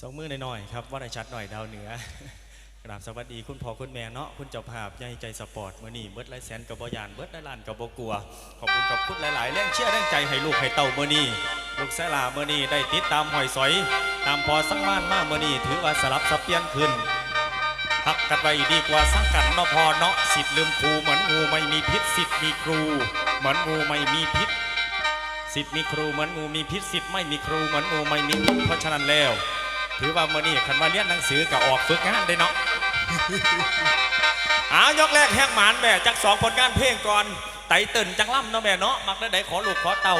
สองมือหน่อยๆครับว่าในชัดหน่อยดาวเหนือกราบสวัสดีคุณพ่อคุณแม่เนาะคุณเจ้าภาพใหญ่ใจสปอร์ตมื่อนี้เบิร์ดไรแสนกับบอยานเบิร์ดไรลานกับบกลัว ขอบคุณกับคุณหลายๆแรงเชื่อแรงใจให้ลูกให้เต่ามื่อนี้ลูกแสลามื่อนี้ได้ติดตามหอยสอย ตามพอสังมานมามื่อนี้ถือว่าสลับสับเปลี่ยนขึ้นพักกันไว้ดีกว่าสังกันเนาะพอเนาะสิทธิ์ลืมครูเหมือนงูไม่มีพิษสิทธิ์มีครู เหมือนงูไม่มีพิษสิทธิ์มีครูเหมือนงูมีพิษสิทธิ์ไม่มีครูเหมือนงูไม่มีพิษเพราะฉะนั้นแล้ว ถือว่ามื่อนี้คันมาเรียนหนังสือกับออกฝึกงานได้เนาะอายกแรกแหกหมานแม่จากสองผลงานเพลงก่อนไต่ตื่นจังล่ำเนาะแม่เนาะมักได้ใดขอลูกขอเต่า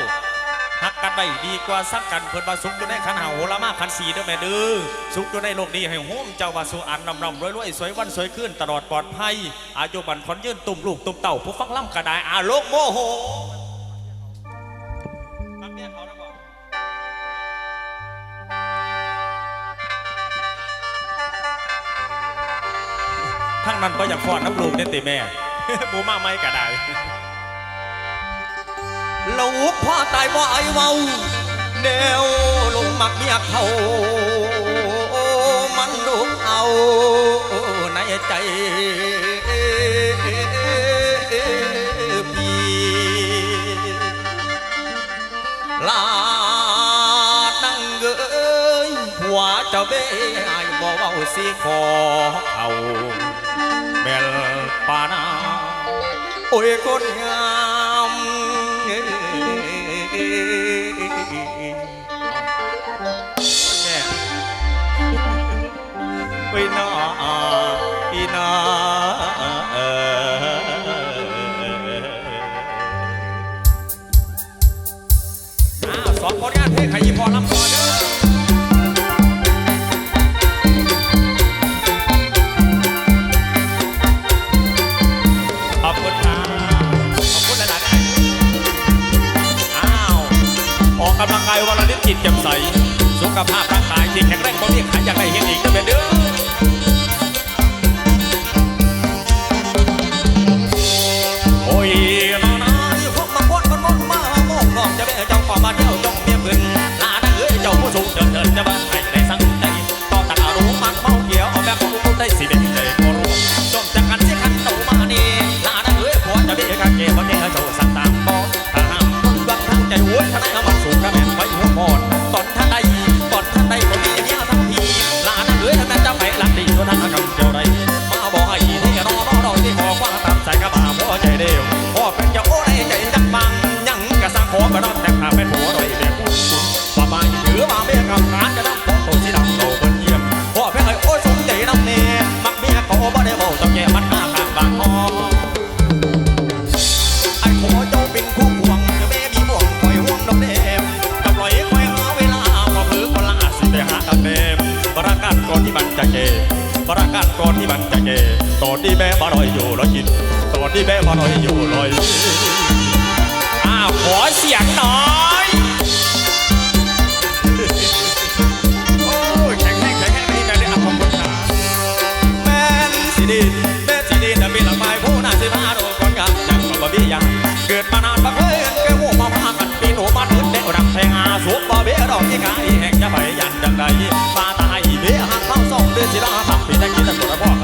หักกันไปดีกว่าสักกันเพิ่นว่าสุขอยู่ในขันหาโหรามาขันสีเด้อแม่เด้อสุขอยู่ในโลกนี้ให้โฮมเจ้าว่าสุอันนำนำรวยรวยสวยวันสวยขึ้นตลอดปลอดภัยอายุบันคนยืนตุ่มลูกตุ่มเต่าผู้ฟังล่ำกระไดอาโลกโมโห ทั้งนั้นก็อยากฟอดน้ำลูกเด่นติแม่หมูมาไม่กระไดลูกพ่อตายบ่ไอเว้าแนวลงมักเมียเขามันลูกเอาในใจพี่ลาดังเกยผัวเจ้าเบ้ไอ้บ่เว้าสิขอเอา ปานาโอ้ยคนงามแม่ไปนาอีนา ขภาพร่างกายที่แข็งแรงก็มีขายอยากได้เห็น นั้นจะไปหลักดีตัวท่านกำเจ้าใด ตอนที่แม่มาลอยอยู่ลอยกินตอนที่แม่มาลอยอยู่ลอยอ้าวขอเสียงหน่อยโอ้ยแข็งแรงแข็งแรงนี่แม่ได้อัพความกดดันแม่นสิดีแม่สิดีแต่เป็นหลักไม้ผู้น่าสิพาโดนคนงามยังก็บ่มีหยังเกิดมานานบ่เคยเห็นแก่หูมาพากันปีหนูมาถึงเด็กดังแทงอาสูบบ่เบี้ยดอกที่กายแห่งจะไปยันจังใดมาตายเบี้ยหักเข้าสองเดือนสิลาทำปีตะกี้ตะกดพ่อเขา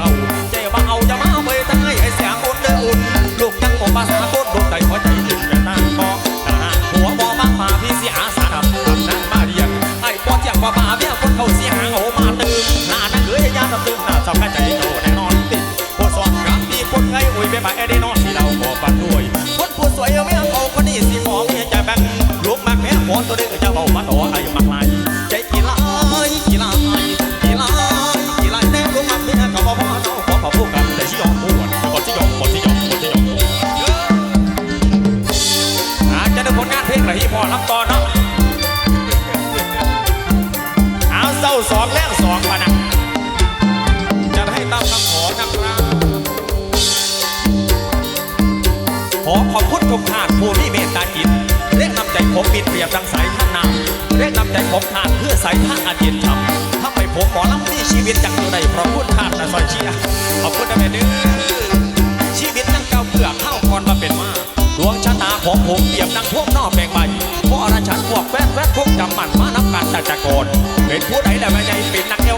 สองแรงสองมานะจะให้ตามคำขอนะครับขอขอบคุณทุกท่านผู้ที่เมตตาจิตเรียกนำใจผมปิดเปรียบดังสายท่านนำเรียกนำใจผมทานเพื่อสายท่านอาเจียนทำถ้าไม่ผมหมอลำที่ชีวิตจากตัวใดเพราะคุณท่านนะซอยเชียร์ขอบคุณนะแม่เด้อชีวิตนั่งเก่าเพื่อเข้าก่อนมาเป็นมาดวงชะตาของผมเปรียบดังพวกนอกแบ่งใบ พราะอรชันพวกแฟนแฟนพวกจำมันมานับกันแต่จะก่อนเป็นผู้ใดแต่แม่ใหญ่เป็นนักเอว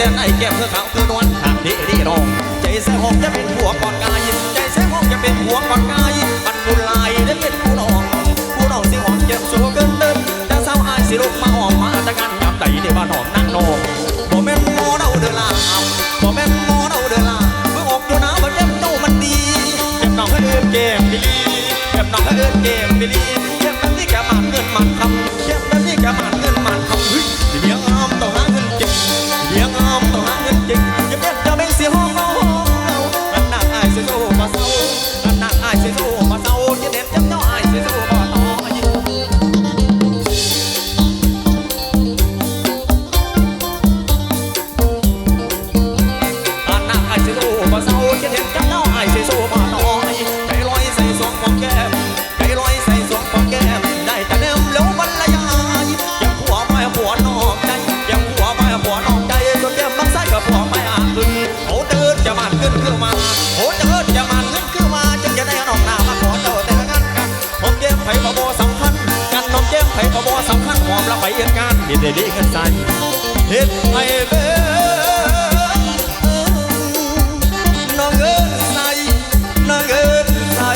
แดนไหนแก้มเพื่อขาวคือนวลทางดีดีน้อง ใจแซ่หอมจะเป็นผัวก่อนกาย ใจแซ่หอมจะเป็นผัวก่อนกายมันบุลายได้เป็นผู้น้องผู้น้องสิหอมเจ็บโซเกินเดิมแต่สาวอายสิลุกมาหอมมาตะกันยำใจเดี๋ยวว่าน้องนั่งนองบ่แม่นโมเดาเดือลาบ่แม่นโมเดาเดือลาเมื่อออกอยู่นะว่าเจ็บเจ้ามันดีเจ็บน้องให้เอื้อนเกมบิลีเจ็บน้องให้เอื้อนเกมบิลีเจ็บแบบนี้แกมันเงินมันคำ เอียนงานเฮ็ดได้ดีกันใส่เฮ็ดให้เบ้น้องเอิญใส่น้องเอิญใส่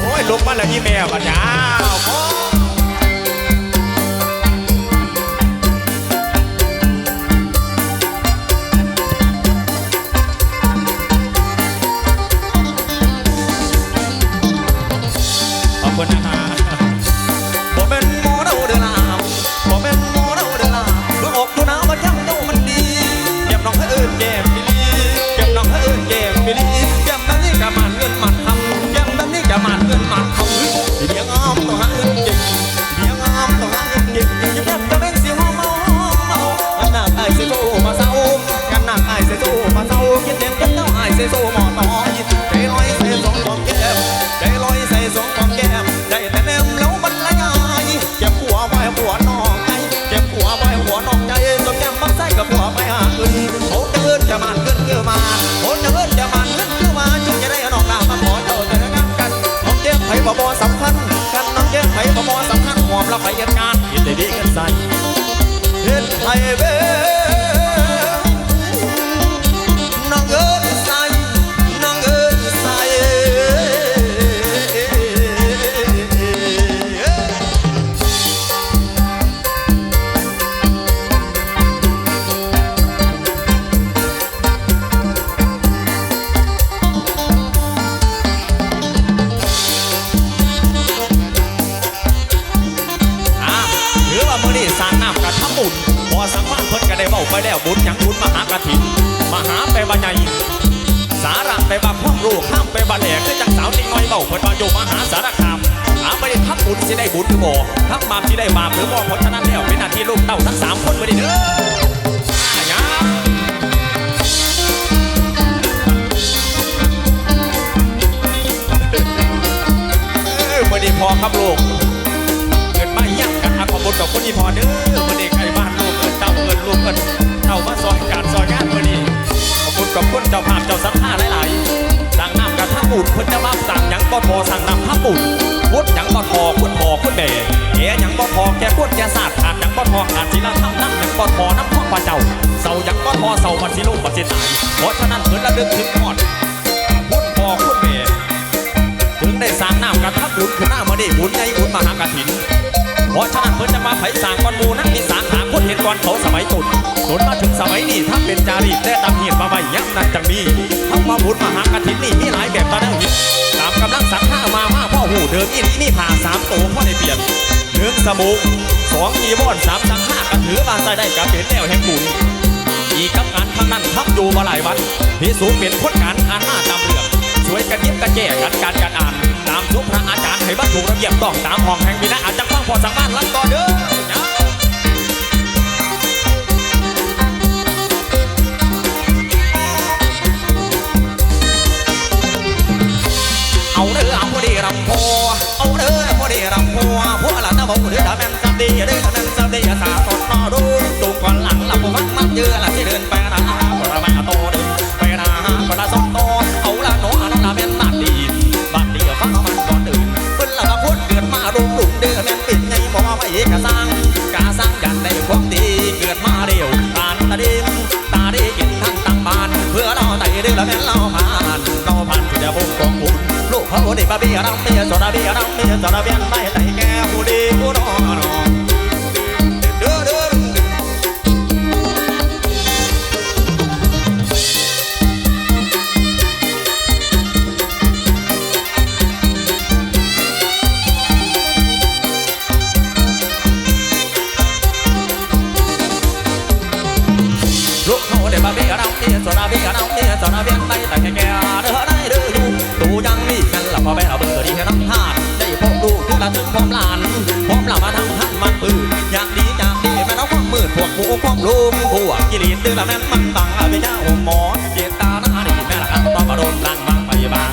โอ้ยลุกมาแล้วอีแม่บัดยาวขอบคุณนะฮะบ่เป็นหมอ เอยู่มหาสารคามอาไม่ได้ทำบุญสิได้บุญหรือบ่ทำบาปสิได้บาปหรือบ่เพราะฉะนั้นแล้วเป็นหน้าที่ลูกเต้าทั้งสามคนมื้อนี้เด้ออะยามเออมื้อนี้พอครับลูกเกิดมาอีหยังกันขอบคุณกับคนที่พอเด้อมื่อนี้ใครบ้านลูกเอินเต้าเอินลูกเอินเต้ามาซอยการซอยงานมื่อนี้ขอบคุณกับคนเจ้าภาพเจ้าสัมภาหลาย สั่งน้ำกระทะบุญเพิ่นจะมาสั่งหยังก็พอสั่งนำทับบุญพุดหยังก็พอพุดพอพุดแบ่แกหยังก็พอแกพุดแก่ศาสตร์ขาดหยังก็พอขาดศีลธรรมน้ำหยังก็พอน้ำข้อพระเจ้าเสาหยังก็พอเสาบัดสิลูกบัดสิตายเพราะฉะนั้นเพิ่นระลึกถึงหอดพุดพอพุดแบ่ถึงได้สร้างน้ำกระทับบุญคือหน้ามาได้บุญใหญ่บุญมหากฐินเพราะฉะนั้นเพิ่นจะมาไผสร้างก้อนมูนั้นมีสาง เหตุก่อนเขาสมัยตุนจนมาถึงสมัยนี้ถ้าเป็นจารีตแด้ตามเหตุมาใบยักนั่นจังมีทั้งพาะบุญมาหากฐินนี่มีหลายแบบตาอนนั้นตามกำลังสัตว์ห้ามาว่าพ่อหูเดิมอีนี้นี่ผ่าสามโตพ่อได้เปลี่ยนหนึ่งสมุกสองอีวอนสามสังห้ากระถือบาใจได้กับเป็นแนวแห่งบุญอีกับงานทางนั้นทับอยู่มาหลายวันพิสูจเป็นพ้นการอ่านหน้าตามเรืองช่วยกันยิบกันแก้กันการกันอ่านตามสุพระอาจารย์ให้บรรลุระเบียบต้องตามห้องแห่งวินาอ ระเบียรังเบียสระเบียรังเบียสระเบียนได้ใจแก้วดีกูนอนลูกเขาเด็กบาเบียรังเบียสระเบียรังเบียสระเบียนได้ใจแก้ว ความลมผัวกิเลสตึงล่นั้นมันต่างไปเจ้าหมอเจตานาดีแม่ละต้องมาโดนลังบังไปบาง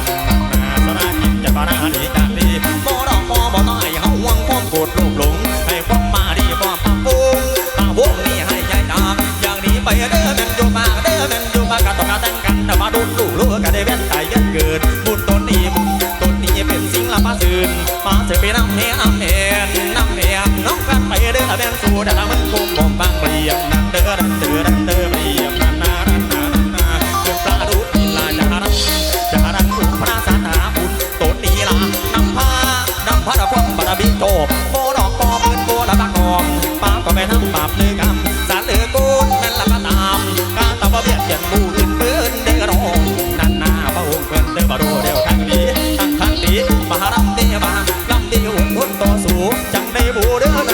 มาสนาจิตจะปานาดีจากดีบ่ดอกบ่บ่ต้องให้เฮาหวังความโกรธลูกหลงให้ความมาดีบ่ปังปุ้งปังวงนี่ให้ใจตามอย่างนี้ไปเด้อแม่นอยู่มาเด้อแม่นอยู่มากันต้องมาแต่งกันมาโดนลูกลูกกันได้เว้นใจเย็นเกิดบุญตนนี้บุญตนนี้เป็นสิ่งละมาสื่นมาเสพไปน้ำเฮน้ ต่อสู้จังในบูเด้อ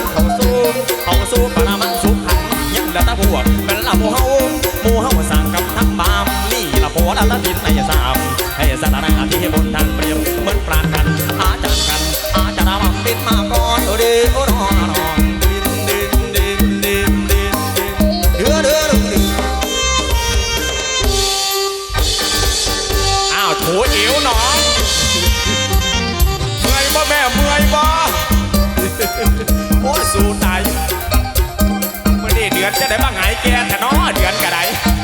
อนจะได้บ้างไงแกแต่น้อเดือนกระได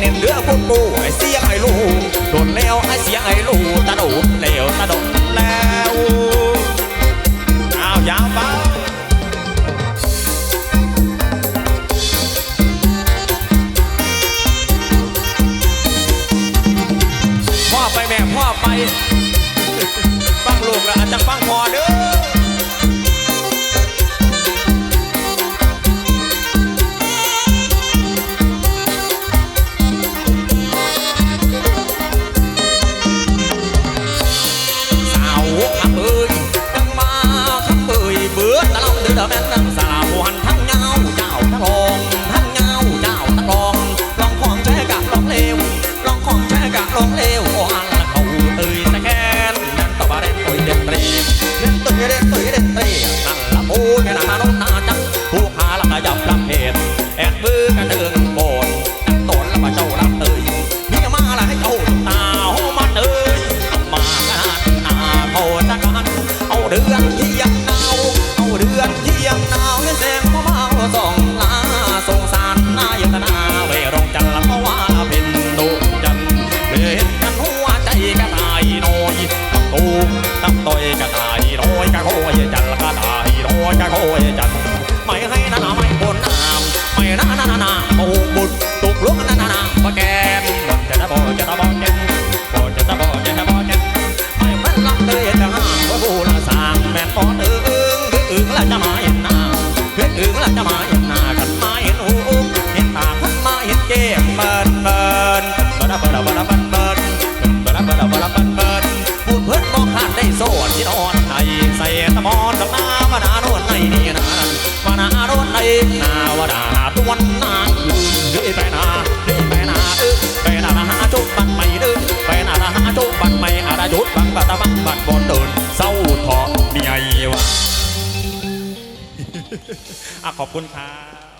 เน้นเรือพุ่นปูไอเสียไอลูโดนแล้วไอเสียไอลูตะโดดแล้วตะโดดแล้วอ้าวยาวเบา อดแม่นนังสาวหันทั้งเงาเจ้าทั้งรองทั้งเงาเจ้าทั้งรองลองของแช่กะลองเลวลองของแช่กะลองเลวโอ้อันละเขาเอ้ยตะแคนนั่นตะบะเด็นตุยเด็นตรีเด็นตุยเด็นตุยเด็นตรีนั่นละพูดแค่นานาโนนาจังผู้หาละกะยับลำเหตุแอบมือกันเดินโบนจังตนละมาเจ้าลำเตยมีมาละให้เจ้าตาหูมันเอ้ยมากันนาโพตะกันเอาเดือนที่ยังนา เดือนที่ยังหนาวเห็นแสงพ่อเมาส่อง จะมาเห็นหน้ากันมาเห็นหูเห็นตากันมาเห็นเกมเบิร์นเบิร์นบ่ละบ่ละบ่ละเบินเบิร์นบ่ละบ่ละบ่ละเบินเบินพูดเพิ่อนบอกขาดได้โสดที่นอนไทยใส่ตะมอนกับน้ำมานาโนนในนี่นะมานาโนนในนาวดาตวนนาเฮ้ยไปนาเฮ้ยไปนาเออไปนาละหาจุดบันไม่เด้อไปนาละหาจุดบันไม่อาดาจุดบังบัตบังบัดบนเดินเศร้าทอเมียวะอะ ขอบคุณครับ